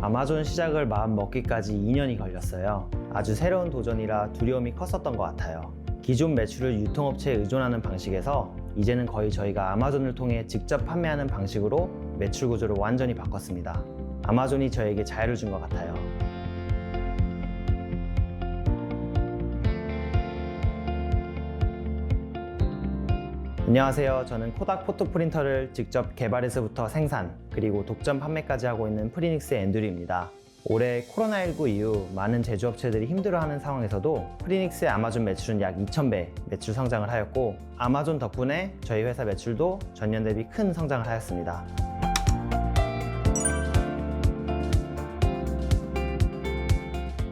아마존 시작을 마음 먹기까지 2년이 걸렸어요. 아주 새로운 도전이라 두려움이 컸었던 것 같아요. 기존 매출을 유통업체에 의존하는 방식에서 이제는 거의 저희가 아마존을 통해 직접 판매하는 방식으로 매출 구조를 완전히 바꿨습니다. 아마존이 저에게 자유를 준 것 같아요. 안녕하세요. 저는 코닥 포토 프린터를 직접 개발해서부터 생산, 그리고 독점 판매까지 하고 있는 프리닉스의 앤드류입니다. 올해 코로나19 이후 많은 제조업체들이 힘들어하는 상황에서도 프리닉스의 아마존 매출은 약 2,000배 매출 성장을 하였고, 아마존 덕분에 저희 회사 매출도 전년 대비 큰 성장을 하였습니다.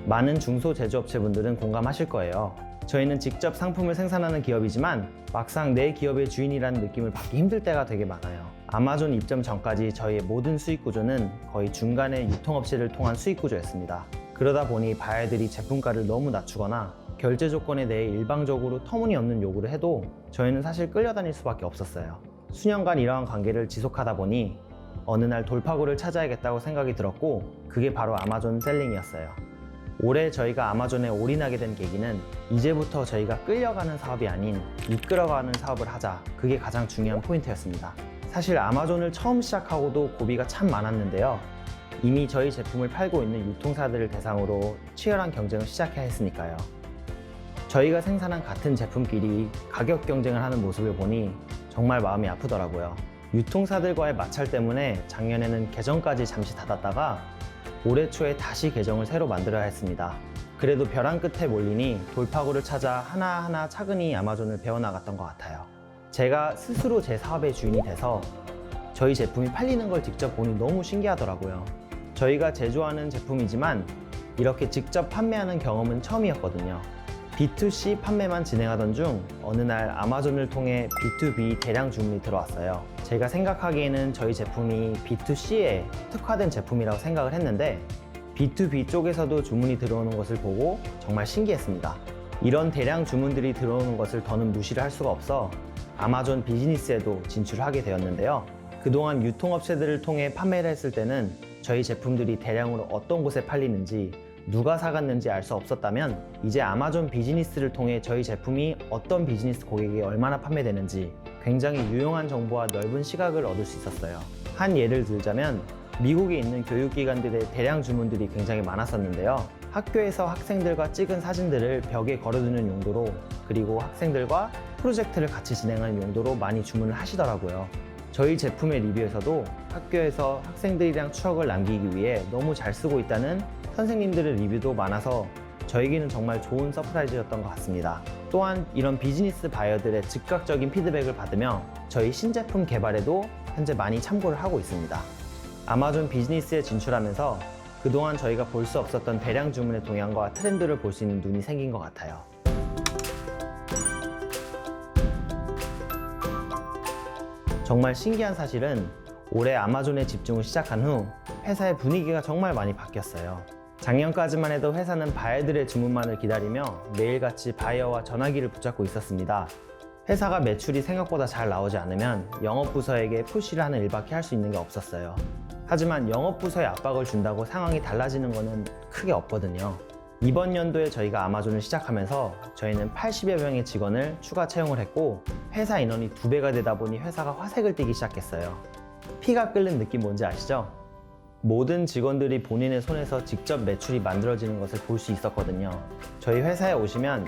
많은 중소 제조업체분들은 공감하실 거예요. 저희는 직접 상품을 생산하는 기업이지만 막상 내 기업의 주인이라는 느낌을 받기 힘들 때가 되게 많아요. 아마존 입점 전까지 저희의 모든 수익 구조는 거의 중간에 유통업체를 통한 수익 구조였습니다. 그러다 보니 바이어들이 제품가를 너무 낮추거나 결제 조건에 대해 일방적으로 터무니없는 요구를 해도 저희는 사실 끌려다닐 수밖에 없었어요. 수년간 이러한 관계를 지속하다 보니 어느 날 돌파구를 찾아야겠다고 생각이 들었고 그게 바로 아마존 셀링이었어요. 올해 저희가 아마존에 올인하게 된 계기는 이제부터 저희가 끌려가는 사업이 아닌 이끌어가는 사업을 하자. 그게 가장 중요한 포인트였습니다. 사실 아마존을 처음 시작하고도 고비가 참 많았는데요. 이미 저희 제품을 팔고 있는 유통사들을 대상으로 치열한 경쟁을 시작해야 했으니까요. 저희가 생산한 같은 제품끼리 가격 경쟁을 하는 모습을 보니 정말 마음이 아프더라고요. 유통사들과의 마찰 때문에 작년에는 계정까지 잠시 닫았다가 올해 초에 다시 계정을 새로 만들어야 했습니다. 그래도 벼랑 끝에 몰리니 돌파구를 찾아 하나하나 차근히 아마존을 배워나갔던 것 같아요. 제가 스스로 제 사업의 주인이 돼서 저희 제품이 팔리는 걸 직접 보니 너무 신기하더라고요. 저희가 제조하는 제품이지만 이렇게 직접 판매하는 경험은 처음이었거든요. B2C 판매만 진행하던 중 어느 날 아마존을 통해 B2B 대량 주문이 들어왔어요. 제가 생각하기에는 저희 제품이 B2C에 특화된 제품이라고 생각을 했는데 B2B 쪽에서도 주문이 들어오는 것을 보고 정말 신기했습니다. 이런 대량 주문들이 들어오는 것을 더는 무시를 할 수가 없어 아마존 비즈니스에도 진출하게 되었는데요. 그동안 유통업체들을 통해 판매를 했을 때는 저희 제품들이 대량으로 어떤 곳에 팔리는지 누가 사갔는지 알 수 없었다면 이제 아마존 비즈니스를 통해 저희 제품이 어떤 비즈니스 고객에게 얼마나 판매되는지 굉장히 유용한 정보와 넓은 시각을 얻을 수 있었어요. 한 예를 들자면 미국에 있는 교육기관들의 대량 주문들이 굉장히 많았었는데요. 학교에서 학생들과 찍은 사진들을 벽에 걸어두는 용도로 그리고 학생들과 프로젝트를 같이 진행하는 용도로 많이 주문을 하시더라고요. 저희 제품의 리뷰에서도 학교에서 학생들이랑 추억을 남기기 위해 너무 잘 쓰고 있다는 선생님들의 리뷰도 많아서 저에게는 정말 좋은 서프라이즈였던 것 같습니다. 또한 이런 비즈니스 바이어들의 즉각적인 피드백을 받으며 저희 신제품 개발에도 현재 많이 참고를 하고 있습니다. 아마존 비즈니스에 진출하면서 그동안 저희가 볼 수 없었던 대량 주문의 동향과 트렌드를 볼 수 있는 눈이 생긴 것 같아요. 정말 신기한 사실은 올해 아마존에 집중을 시작한 후 회사의 분위기가 정말 많이 바뀌었어요. 작년까지만 해도 회사는 바이어들의 주문만을 기다리며 매일같이 바이어와 전화기를 붙잡고 있었습니다. 회사가 매출이 생각보다 잘 나오지 않으면 영업부서에게 푸시를 하는 일밖에 할 수 있는 게 없었어요. 하지만 영업부서에 압박을 준다고 상황이 달라지는 것은 크게 없거든요. 이번 연도에 저희가 아마존을 시작하면서 저희는 80여 명의 직원을 추가 채용을 했고 회사 인원이 두 배가 되다 보니 회사가 화색을 띠기 시작했어요. 피가 끓는 느낌 뭔지 아시죠? 모든 직원들이 본인의 손에서 직접 매출이 만들어지는 것을 볼 수 있었거든요. 저희 회사에 오시면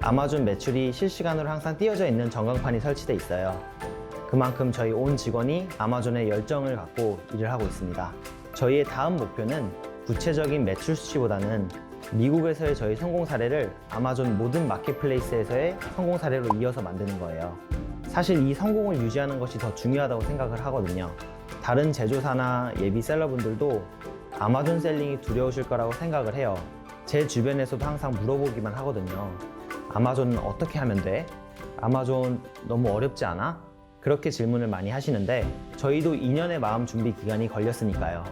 아마존 매출이 실시간으로 항상 띄어져 있는 전광판이 설치돼 있어요. 그만큼 저희 온 직원이 아마존에 열정을 갖고 일을 하고 있습니다. 저희의 다음 목표는 구체적인 매출 수치보다는 미국에서의 저희 성공 사례를 아마존 모든 마켓플레이스에서의 성공 사례로 이어서 만드는 거예요. 사실 이 성공을 유지하는 것이 더 중요하다고 생각을 하거든요. 다른 제조사나 예비 셀러분들도 아마존 셀링이 두려우실 거라고 생각을 해요. 제 주변에서도 항상 물어보기만 하거든요. 아마존은 어떻게 하면 돼? 아마존 너무 어렵지 않아? 그렇게 질문을 많이 하시는데 저희도 2년의 마음 준비 기간이 걸렸으니까요.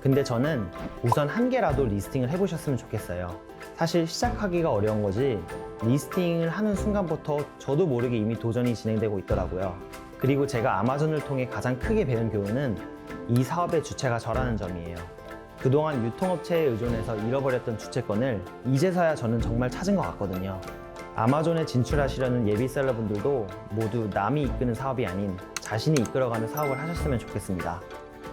근데 저는 우선 한 개라도 리스팅을 해보셨으면 좋겠어요. 사실 시작하기가 어려운 거지 리스팅을 하는 순간부터 저도 모르게 이미 도전이 진행되고 있더라고요. 그리고 제가 아마존을 통해 가장 크게 배운 교훈은 이 사업의 주체가 저라는 점이에요. 그동안 유통업체에 의존해서 잃어버렸던 주체권을 이제서야 저는 정말 찾은 것 같거든요. 아마존에 진출하시려는 예비셀러분들도 모두 남이 이끄는 사업이 아닌 자신이 이끌어가는 사업을 하셨으면 좋겠습니다.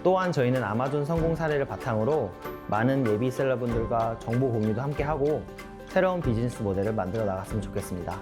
또한 저희는 아마존 성공 사례를 바탕으로 많은 예비셀러분들과 정보 공유도 함께 하고 새로운 비즈니스 모델을 만들어 나갔으면 좋겠습니다.